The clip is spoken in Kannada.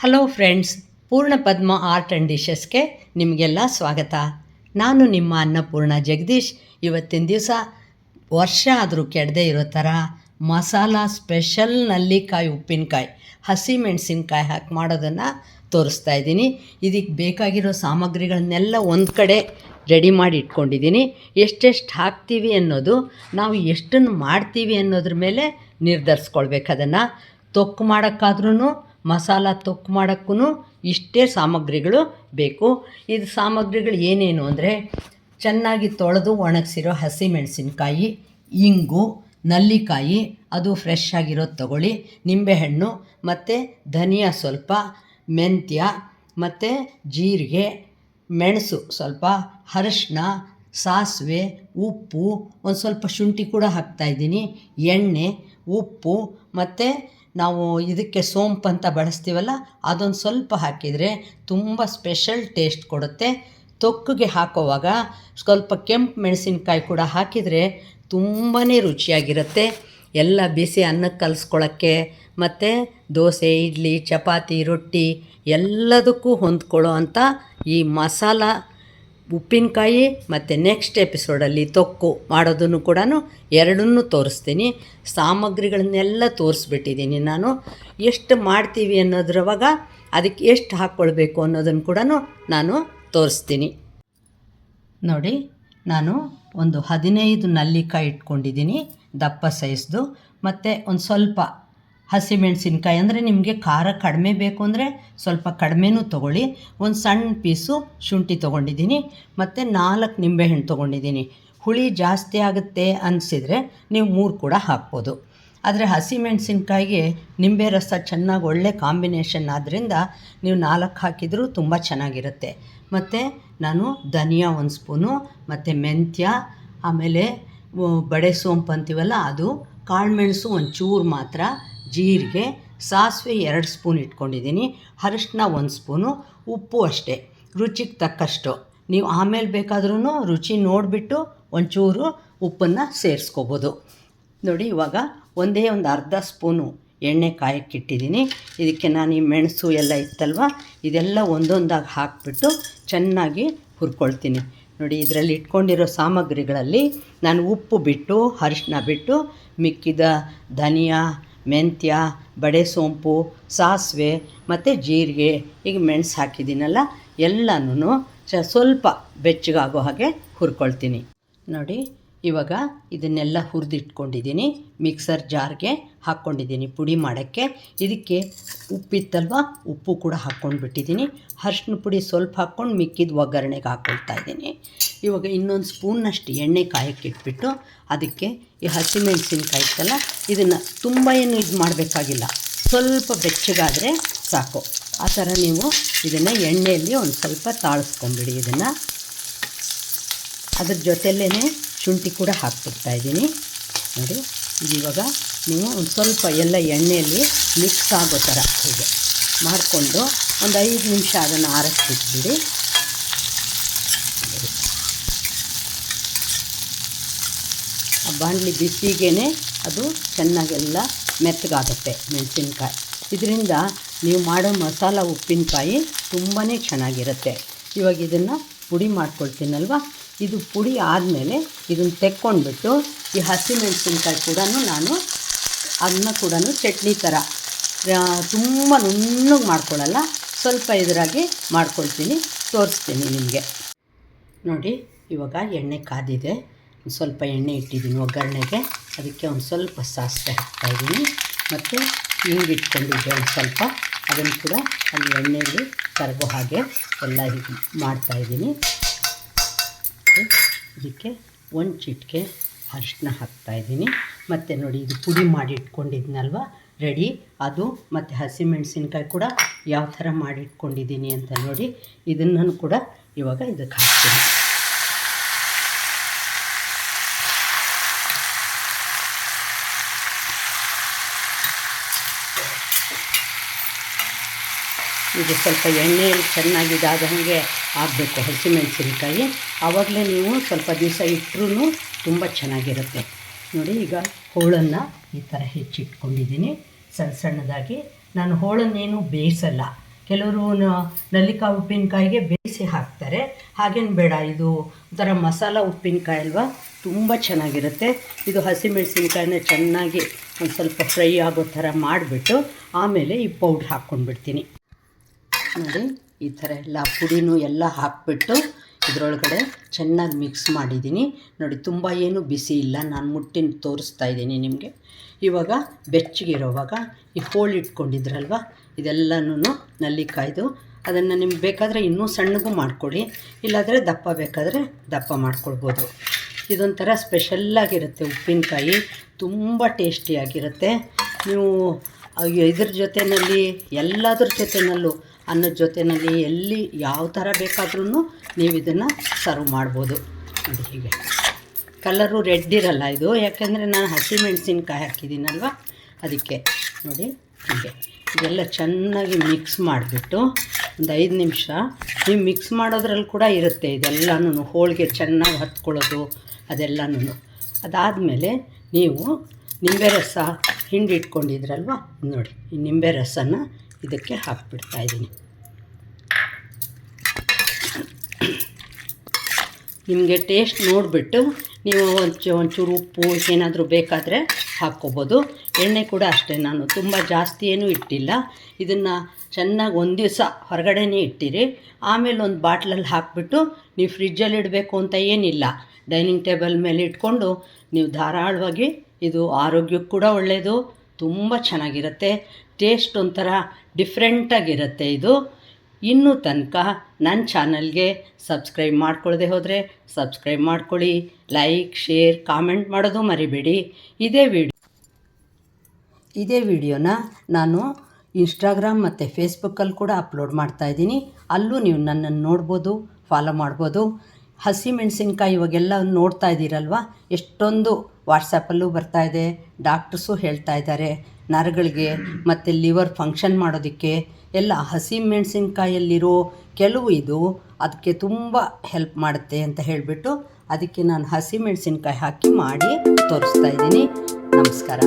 ಹಲೋ ಫ್ರೆಂಡ್ಸ್ ಪೂರ್ಣ ಪದ್ಮ ಆರ್ಟ್ ಆ್ಯಂಡ್ ಡಿಶಸ್ಗೆ ನಿಮಗೆಲ್ಲ ಸ್ವಾಗತ. ನಾನು ನಿಮ್ಮ ಅನ್ನಪೂರ್ಣ ಜಗದೀಶ್. ಇವತ್ತಿನ ದಿವಸ ವರ್ಷ ಆದರೂ ಕೆಡದೆ ಇರೋ ಥರ ಮಸಾಲ ಸ್ಪೆಷಲ್ ನಲ್ಲಿಕಾಯಿ ಉಪ್ಪಿನಕಾಯಿ, ಹಸಿ ಮೆಣಸಿನ್ಕಾಯಿ ಹಾಕಿ ಮಾಡೋದನ್ನು ತೋರಿಸ್ತಾ ಇದ್ದೀನಿ. ಇದಕ್ಕೆ ಬೇಕಾಗಿರೋ ಸಾಮಗ್ರಿಗಳನ್ನೆಲ್ಲ ಒಂದು ಕಡೆ ರೆಡಿ ಮಾಡಿ ಇಟ್ಕೊಂಡಿದ್ದೀನಿ. ಎಷ್ಟೆಷ್ಟು ಹಾಕ್ತೀವಿ ಅನ್ನೋದು, ನಾವು ಎಷ್ಟನ್ನು ಮಾಡ್ತೀವಿ ಅನ್ನೋದ್ರ ಮೇಲೆ ನಿರ್ಧರಿಸ್ಕೊಳ್ಬೇಕು ಅದನ್ನು. ತೊಕ್ಕು ಮಾಡೋಕ್ಕಾದ್ರೂ ಮಸಾಲ ತೊಕ್ಕು ಮಾಡೋಕ್ಕೂ ಇಷ್ಟೇ ಸಾಮಗ್ರಿಗಳು ಬೇಕು. ಇದು ಸಾಮಗ್ರಿಗಳು ಏನೇನು ಅಂದರೆ ಚೆನ್ನಾಗಿ ತೊಳೆದು ಒಣಗಿಸಿರೋ ಹಸಿ ಮೆಣಸಿನ್ಕಾಯಿ ಇಂಗು, ನಲ್ಲಿಕಾಯಿ, ಅದು ಫ್ರೆಶ್ ಆಗಿರೋದು ತಗೊಳ್ಳಿ, ನಿಂಬೆಹಣ್ಣು, ಮತ್ತು ಧನಿಯಾ ಸ್ವಲ್ಪ, ಮೆಂತ್ಯ, ಮತ್ತು ಜೀರಿಗೆ, ಮೆಣಸು ಸ್ವಲ್ಪ ಅರಶಿನ ಸಾಸಿವೆ, ಉಪ್ಪು, ಒಂದು ಸ್ವಲ್ಪ ಶುಂಠಿ ಕೂಡ ಹಾಕ್ತಾಯಿದ್ದೀನಿ ಎಣ್ಣೆ, ಉಪ್ಪು, ಮತ್ತು ನಾವು ಇದಕ್ಕೆ ಸೋಂಪು ಅಂತ ಬಳಸ್ತೀವಲ್ಲ, ಅದೊಂದು ಸ್ವಲ್ಪ ಹಾಕಿದರೆ ತುಂಬ ಸ್ಪೆಷಲ್ ಟೇಸ್ಟ್ ಕೊಡುತ್ತೆ. ತೊಕ್ಕಿಗೆ ಹಾಕೋವಾಗ ಸ್ವಲ್ಪ ಕೆಂಪು ಮೆಣಸಿನ್ಕಾಯಿ ಕೂಡ ಹಾಕಿದರೆ ತುಂಬಾ ರುಚಿಯಾಗಿರುತ್ತೆ. ಎಲ್ಲ ಬಿಸಿ ಅನ್ನಕ್ಕೆ ಕಲಿಸ್ಕೊಳ್ಳೋಕ್ಕೆ ಮತ್ತು ದೋಸೆ, ಇಡ್ಲಿ, ಚಪಾತಿ, ರೊಟ್ಟಿ ಎಲ್ಲದಕ್ಕೂ ಹೊಂದ್ಕೊಳ್ಳೋ ಅಂಥ ಈ ಮಸಾಲ ಉಪ್ಪಿನಕಾಯಿ ಮತ್ತು ನೆಕ್ಸ್ಟ್ ಎಪಿಸೋಡಲ್ಲಿ ತೊಕ್ಕು ಮಾಡೋದನ್ನು ಕೂಡ ಎರಡನ್ನೂ ತೋರಿಸ್ತೀನಿ. ಸಾಮಗ್ರಿಗಳನ್ನೆಲ್ಲ ತೋರಿಸ್ಬಿಟ್ಟಿದ್ದೀನಿ ನಾನು. ಎಷ್ಟು ಮಾಡ್ತೀವಿ ಅನ್ನೋದ್ರವಾಗ ಅದಕ್ಕೆ ಎಷ್ಟು ಹಾಕ್ಕೊಳ್ಬೇಕು ಅನ್ನೋದನ್ನು ಕೂಡ ನಾನು ತೋರಿಸ್ತೀನಿ. ನೋಡಿ, ನಾನು ಒಂದು ಹದಿನೈದು ನಲ್ಲಿಕಾಯಿ ಇಟ್ಕೊಂಡಿದ್ದೀನಿ, ದಪ್ಪ ಸೈಜ್ದು ಮತ್ತು ಒಂದು ಸ್ವಲ್ಪ ಹಸಿಮೆಣಸಿನ್ಕಾಯಿ ಅಂದರೆ ನಿಮಗೆ ಖಾರ ಕಡಿಮೆ ಬೇಕು ಅಂದರೆ ಸ್ವಲ್ಪ ಕಡಿಮೆನೂ ತೊಗೊಳ್ಳಿ. ಒಂದು ಸಣ್ಣ ಪೀಸು ಶುಂಠಿ ತೊಗೊಂಡಿದ್ದೀನಿ. ಮತ್ತು ನಾಲ್ಕು ನಿಂಬೆಹಣ್ಣು ತೊಗೊಂಡಿದ್ದೀನಿ. ಹುಳಿ ಜಾಸ್ತಿ ಆಗುತ್ತೆ ಅನಿಸಿದರೆ ನೀವು ಮೂರು ಕೂಡ ಹಾಕ್ಬೋದು. ಆದರೆ ಹಸಿಮೆಣಸಿನ್ಕಾಯಿಗೆ ನಿಂಬೆ ರಸ ಚೆನ್ನಾಗಿ ಒಳ್ಳೆ ಕಾಂಬಿನೇಷನ್ ಆದ್ದರಿಂದ ನೀವು ನಾಲ್ಕು ಹಾಕಿದರೂ ತುಂಬ ಚೆನ್ನಾಗಿರುತ್ತೆ. ಮತ್ತು ನಾನು ಧನಿಯಾ ಒಂದು ಸ್ಪೂನು, ಮತ್ತು ಮೆಂತ್ಯ, ಆಮೇಲೆ ಬಡೆ ಸೋಂಪು ಅಂತೀವಲ್ಲ ಅದು ಕಾಳುಮೆಣಸು ಒಂದು ಚೂರು ಮಾತ್ರ. ಜೀರಿಗೆ, ಸಾಸಿವೆ ಎರಡು ಸ್ಪೂನ್ ಇಟ್ಕೊಂಡಿದ್ದೀನಿ. ಅರಿಶಿನ ಒಂದು ಸ್ಪೂನು, ಉಪ್ಪು ಅಷ್ಟೇ. ರುಚಿಗೆ ತಕ್ಕಷ್ಟು. ನೀವು ಆಮೇಲೆ ಬೇಕಾದ್ರೂ ರುಚಿ ನೋಡಿಬಿಟ್ಟು ಒಂಚೂರು ಉಪ್ಪನ್ನು ಸೇರಿಸ್ಕೋಬೋದು. ನೋಡಿ, ಇವಾಗ ಒಂದೇ ಒಂದು ಅರ್ಧ ಸ್ಪೂನು ಎಣ್ಣೆ ಕಾಯಕ್ಕಿಟ್ಟಿದ್ದೀನಿ ಇದಕ್ಕೆ ನಾನು ಈ ಮೆಣಸು ಎಲ್ಲ ಇತ್ತಲ್ವ, ಇದೆಲ್ಲ ಒಂದೊಂದಾಗಿ ಹಾಕಿಬಿಟ್ಟು ಚೆನ್ನಾಗಿ ಹುರ್ಕೊಳ್ತೀನಿ. ನೋಡಿ, ಇದರಲ್ಲಿ ಇಟ್ಕೊಂಡಿರೋ ಸಾಮಗ್ರಿಗಳಲ್ಲಿ ನಾನು ಉಪ್ಪು ಬಿಟ್ಟು ಅರಿಶಿನ ಬಿಟ್ಟು, ಮಿಕ್ಕಿದ ಧನಿಯಾ ಮೆಂತ್ಯ, ಬಡೆ ಸೋಂಪು, ಸಾಸಿವೆ ಮತ್ತು ಜೀರಿಗೆ, ಈಗ ಮೆಣಸು ಹಾಕಿದ್ದೀನಲ್ಲ ಎಲ್ಲನೂ ಚ ಸ್ವಲ್ಪ ಬೆಚ್ಚಗಾಗೋ ಹಾಗೆ ಹುರ್ಕೊಳ್ತೀನಿ. ನೋಡಿ, ಇವಾಗ ಇದನ್ನೆಲ್ಲ ಹುರಿದಿಟ್ಕೊಂಡಿದ್ದೀನಿ. ಮಿಕ್ಸರ್ ಜಾರ್ಗೆ ಹಾಕ್ಕೊಂಡಿದ್ದೀನಿ ಪುಡಿ ಮಾಡೋಕ್ಕೆ. ಇದಕ್ಕೆ ಉಪ್ಪಿತ್ತಲ್ವ, ಉಪ್ಪು ಕೂಡ ಹಾಕ್ಕೊಂಡು ಬಿಟ್ಟಿದ್ದೀನಿ ಅರ್ಶಿನ ಪುಡಿ ಸ್ವಲ್ಪ ಹಾಕ್ಕೊಂಡು ಮಿಕ್ಕಿದ ಒಗ್ಗರಣೆಗೆ ಹಾಕ್ಕೊಳ್ತಾ ಇದ್ದೀನಿ. ಇವಾಗ ಇನ್ನೊಂದು ಸ್ಪೂನ್ನಷ್ಟು ಎಣ್ಣೆ ಕಾಯಕ್ಕೆ ಇಟ್ಬಿಟ್ಟು ಅದಕ್ಕೆ ಈ ಹಸಿಮೆಣಸಿನ್ಕಾಯಿ ಇತ್ತಲ್ಲ, ಇದನ್ನು ತುಂಬ ಏನು ಇದು ಮಾಡಬೇಕಾಗಿಲ್ಲ. ಸ್ವಲ್ಪ ಬೆಚ್ಚಗಾದರೆ ಸಾಕು. ಆ ಥರ ನೀವು ಇದನ್ನು ಎಣ್ಣೆಯಲ್ಲಿ ಒಂದು ಸ್ವಲ್ಪ ತಾಳಿಸ್ಕೊಂಬಿಡಿ ಇದನ್ನು. ಅದ್ರ ಜೊತೆಯಲ್ಲೇ ಶುಂಠಿ ಕೂಡ ಹಾಕ್ಬಿಡ್ತಾ ಇದ್ದೀನಿ. ನೋಡಿ ಇವಾಗ ನೀವು ಒಂದು ಸ್ವಲ್ಪ ಎಲ್ಲ ಎಣ್ಣೆಯಲ್ಲಿ ಮಿಕ್ಸ್ ಆಗೋ ಥರ ಹೀಗೆ ಮಾಡಿಕೊಂಡು ಒಂದು ಐದು ನಿಮಿಷ ಅದನ್ನು ಆರಿಸ್ಬಿಟ್ಬಿಡಿ. ಬಾಣಲಿ ಬಿಸಿಗೇ ಅದು ಚೆನ್ನಾಗೆಲ್ಲ ಮೆತ್ತಗಾಗುತ್ತೆ ಮೆಣಸಿನ್ಕಾಯಿ. ಇದರಿಂದ ನೀವು ಮಾಡೋ ಮಸಾಲ ಉಪ್ಪಿನಕಾಯಿ ತುಂಬಾ ಚೆನ್ನಾಗಿರುತ್ತೆ. ಇವಾಗ ಇದನ್ನು ಪುಡಿ ಮಾಡ್ಕೊಳ್ತೀನಲ್ವ? ಇದು ಪುಡಿ ಆದಮೇಲೆ ಇದನ್ನು ತೆಕ್ಕೊಂಡ್ಬಿಟ್ಟು ಈ ಹಸಿಮೆಣಸಿನ್ಕಾಯಿ ಕೂಡ ನಾನು ಅದನ್ನ ಕೂಡ ಚಟ್ನಿ ಥರ ತುಂಬ ನುಣ್ಣಗೆ ಮಾಡ್ಕೊಳ್ಳಲ್ಲ ಸ್ವಲ್ಪ ಇದರಾಗಿ ಮಾಡ್ಕೊಳ್ತೀನಿ, ತೋರಿಸ್ತೀನಿ ನಿಮಗೆ. ನೋಡಿ, ಇವಾಗ ಎಣ್ಣೆ ಕಾದಿದೆ. ಸ್ವಲ್ಪ ಎಣ್ಣೆ ಇಟ್ಟಿದ್ದೀನಿ ಒಗ್ಗರಣೆಗೆ. ಅದಕ್ಕೆ ಒಂದು ಸ್ವಲ್ಪ ಸಾಸಿವೆ ಹಾಕ್ತಾಯಿದ್ದೀನಿ ಮತ್ತು ಹಿಂಗೆ ಇಟ್ಕೊಂಡಿದ್ದೆ ಒಂದು ಸ್ವಲ್ಪ ಅದನ್ನು ಕೂಡ ಅಲ್ಲಿ ಎಣ್ಣೆಯಲ್ಲಿ ಕರಗೋ ಹಾಗೆ ಎಲ್ಲ ಇದು ಮಾಡ್ತಾಯಿದ್ದೀನಿ ಇದಕ್ಕೆ ಒಂದು ಚಿಟಿಕೆ ಅರಿಶಿನ ಹಾಕ್ತಾಯಿದ್ದೀನಿ ಮತ್ತು ನೋಡಿ, ಇದು ಪುಡಿ ಮಾಡಿ ಇಟ್ಕೊಂಡಿದ್ನಲ್ವ? ರೆಡಿ. ಅದು ಮತ್ತು ಹಸಿಮೆಣಸಿನ್ಕಾಯಿ ಕೂಡ ಯಾವ ಥರ ಮಾಡಿ ಇಟ್ಕೊಂಡಿದ್ದೀನಿ ಅಂತ ನೋಡಿ ಇದನ್ನು ಕೂಡ ಇವಾಗ ಇದಕ್ಕೆ ಹಾಕ್ತೀನಿ. ಇದು ಸ್ವಲ್ಪ ಎಣ್ಣೆಯಲ್ಲಿ ಚೆನ್ನಾಗಿ ಹಾಗೆ ಆಗಬೇಕು ಹಸಿಮೆಣಸಿನಕಾಯಿ. ಆವಾಗಲೇ ನೀವು ಸ್ವಲ್ಪ ದಿವಸ ಇಟ್ಟರೂ ತುಂಬ ಚೆನ್ನಾಗಿರುತ್ತೆ. ನೋಡಿ, ಈಗ ಹೋಳನ್ನು ಈ ಥರ ಹೆಚ್ಚಿಟ್ಕೊಂಡಿದ್ದೀನಿ. ಸಣ್ಣ ಸಣ್ಣದಾಗಿ. ನಾನು ಹೋಳನ್ನೇನು ಬೇಯಿಸಲ್ಲ. ಕೆಲವರು ನಲ್ಲಿಕಾಯಿ ಉಪ್ಪಿನಕಾಯಿಗೆ ಬೇಯಿಸಿ ಹಾಕ್ತಾರೆ. ಹಾಗೇನು ಬೇಡ, ಇದು ಒಂಥರ ಮಸಾಲ ಉಪ್ಪಿನಕಾಯಿ ಅಲ್ವಾ? ತುಂಬ ಚೆನ್ನಾಗಿರುತ್ತೆ. ಇದು ಹಸಿಮೆಣಸಿನಕಾಯಿನ ಚೆನ್ನಾಗಿ ಒಂದು ಸ್ವಲ್ಪ ಫ್ರೈ ಆಗೋ ಥರ ಮಾಡಿಬಿಟ್ಟು ಆಮೇಲೆ ಈ ಪೌಡ್ರ್ ಹಾಕ್ಕೊಂಡ್ಬಿಡ್ತೀನಿ. ನೋಡಿ, ಈ ಥರ ಎಲ್ಲ ಪುಡಿನೂ ಎಲ್ಲ ಹಾಕ್ಬಿಟ್ಟು ಇದರೊಳಗಡೆ ಚೆನ್ನಾಗಿ ಮಿಕ್ಸ್ ಮಾಡಿದ್ದೀನಿ. ನೋಡಿ, ತುಂಬ ಏನು ಬಿಸಿ ಇಲ್ಲ. ನಾನು ಮುಟ್ಟಿನ ತೋರಿಸ್ತಾ ಇದ್ದೀನಿ ನಿಮಗೆ. ಇವಾಗ ಬೆಚ್ಚಗಿರೋವಾಗ ಈ ಹೋಳು ಇಟ್ಕೊಂಡಿದ್ರಲ್ವ ಇದೆಲ್ಲನೂ ನಲ್ಲಿಕಾಯ್ದು ಅದನ್ನು ನಿಮ್ಗೆ ಬೇಕಾದರೆ ಇನ್ನೂ ಸಣ್ಣಗೂ ಮಾಡ್ಕೊಳ್ಳಿ ಇಲ್ಲಾದರೆ ದಪ್ಪ ಬೇಕಾದರೆ ದಪ್ಪ ಮಾಡ್ಕೊಳ್ಬೋದು. ಇದೊಂಥರ ಸ್ಪೆಷಲ್ಲಾಗಿರುತ್ತೆ ಉಪ್ಪಿನಕಾಯಿ. ತುಂಬ ಟೇಸ್ಟಿಯಾಗಿರುತ್ತೆ ನೀವು ಇದ್ರ ಜೊತೆಯಲ್ಲಿ ಎಲ್ಲದ್ರ ಜೊತೆಯಲ್ಲೂ ಅನ್ನದ ಜೊತೆಯಲ್ಲಿ ಎಲ್ಲಿ ಯಾವ ಥರ ಬೇಕಾದ್ರೂ ನೀವು ಇದನ್ನು ಸರ್ವ್ ಮಾಡ್ಬೋದು. ನೋಡಿ ಹೀಗೆ. ಕಲರು ರೆಡ್ ಇರಲ್ಲ ಇದು. ಯಾಕೆಂದರೆ ನಾನು ಹಸಿಮೆಣಸಿನ್ಕಾಯಿ ಹಾಕಿದ್ದೀನಲ್ವ? ಅದಕ್ಕೆ ನೋಡಿ ಹೀಗೆ. ಇದೆಲ್ಲ ಚೆನ್ನಾಗಿ ಮಿಕ್ಸ್ ಮಾಡಿಬಿಟ್ಟು ಒಂದು ಐದು ನಿಮಿಷ ನೀವು ಮಿಕ್ಸ್ ಮಾಡೋದ್ರಲ್ಲಿ ಕೂಡ ಇರುತ್ತೆ ಇದೆಲ್ಲನೂ ಹೋಳಿಗೆ ಚೆನ್ನಾಗಿ ಹತ್ಕೊಳ್ಳೋದು ಅದೆಲ್ಲನೂ ಅದಾದಮೇಲೆ ನೀವು ನಿಂಬೆ ರಸ ಹಿಂಡಿಟ್ಕೊಂಡಿದ್ರಲ್ವ ನೋಡಿ ಈ ನಿಂಬೆ ರಸನ ಇದಕ್ಕೆ ಹಾಕ್ಬಿಡ್ತಾ ಇದ್ದೀನಿ ನಿಮಗೆ ಟೇಸ್ಟ್ ನೋಡಿಬಿಟ್ಟು ನೀವು ಒಂಚೂ ಒಂಚೂರು ಉಪ್ಪು ಏನಾದರೂ ಬೇಕಾದರೆ ಹಾಕ್ಕೋಬೋದು. ಎಣ್ಣೆ ಕೂಡ ಅಷ್ಟೇ, ನಾನು ತುಂಬ ಜಾಸ್ತಿ ಏನೂ ಇಟ್ಟಿಲ್ಲ. ಇದನ್ನು ಚೆನ್ನಾಗಿ ಒಂದು ದಿವಸ ಹೊರಗಡೆನೇ ಇಟ್ಟಿರಿ. ಆಮೇಲೆ ಒಂದು ಬಾಟ್ಲಲ್ಲಿ ಹಾಕಿಬಿಟ್ಟು ನೀವು ಫ್ರಿಜ್ಜಲ್ಲಿ ಇಡಬೇಕು ಅಂತ ಏನಿಲ್ಲ. ಡೈನಿಂಗ್ ಟೇಬಲ್ ಮೇಲೆ ಇಟ್ಕೊಂಡು ನೀವು ಧಾರಾಳವಾಗಿ ಇದು ಆರೋಗ್ಯಕ್ಕೆ ಕೂಡ ಒಳ್ಳೆಯದು ತುಂಬ ಚೆನ್ನಾಗಿರುತ್ತೆ. ಟೇಸ್ಟ್ ಒಂಥರ ಡಿಫ್ರೆಂಟಾಗಿರುತ್ತೆ ಇದು. ಇನ್ನೂ ತನಕ ನನ್ನ ಚಾನಲ್ಗೆ ಸಬ್ಸ್ಕ್ರೈಬ್ ಮಾಡ್ಕೊಳ್ಳದೆ ಹೋದರೆ ಸಬ್ಸ್ಕ್ರೈಬ್ ಮಾಡ್ಕೊಳ್ಳಿ, ಲೈಕ್, ಶೇರ್, ಕಾಮೆಂಟ್ ಮಾಡೋದು ಮರಿಬೇಡಿ. ಇದೇ ವಿಡಿಯೋ ಇದೇ ವಿಡಿಯೋನ ನಾನು ಇನ್ಸ್ಟಾಗ್ರಾಮ್ ಮತ್ತು ಫೇಸ್ಬುಕ್ಕಲ್ಲಿ ಕೂಡ ಅಪ್ಲೋಡ್ ಮಾಡ್ತಾಯಿದ್ದೀನಿ ಅಲ್ಲೂ ನೀವು ನನ್ನನ್ನು ನೋಡ್ಬೋದು, ಫಾಲೋ ಮಾಡ್ಬೋದು. ಹಸಿಮೆಣಸಿನ್ಕಾಯಿ ಇವಾಗೆಲ್ಲ ನೋಡ್ತಾ ಇದ್ದೀರಲ್ವ? ಎಷ್ಟೊಂದು ವಾಟ್ಸಪ್ಪಲ್ಲೂ ಇದೆ, ಡಾಕ್ಟರ್ಸು ಹೇಳ್ತಾ ಇದ್ದಾರೆ. ನರಗಳಿಗೆ ಮತ್ತು ಲಿವರ್ ಫಂಕ್ಷನ್ ಮಾಡೋದಕ್ಕೆ ಎಲ್ಲ ಹಸಿ ಮೆಣಸಿನ್ಕಾಯಲ್ಲಿರೋ ಕೆಲವು ಇದು ಅದಕ್ಕೆ ತುಂಬ ಹೆಲ್ಪ್ ಮಾಡುತ್ತೆ ಅಂತ ಹೇಳಿಬಿಟ್ಟು ಅದಕ್ಕೆ ನಾನು ಹಸಿ ಮೆಣಸಿನ್ಕಾಯಿ ಹಾಕಿ ಮಾಡಿ ತೋರಿಸ್ತಾ ಇದ್ದೀನಿ. ನಮಸ್ಕಾರ.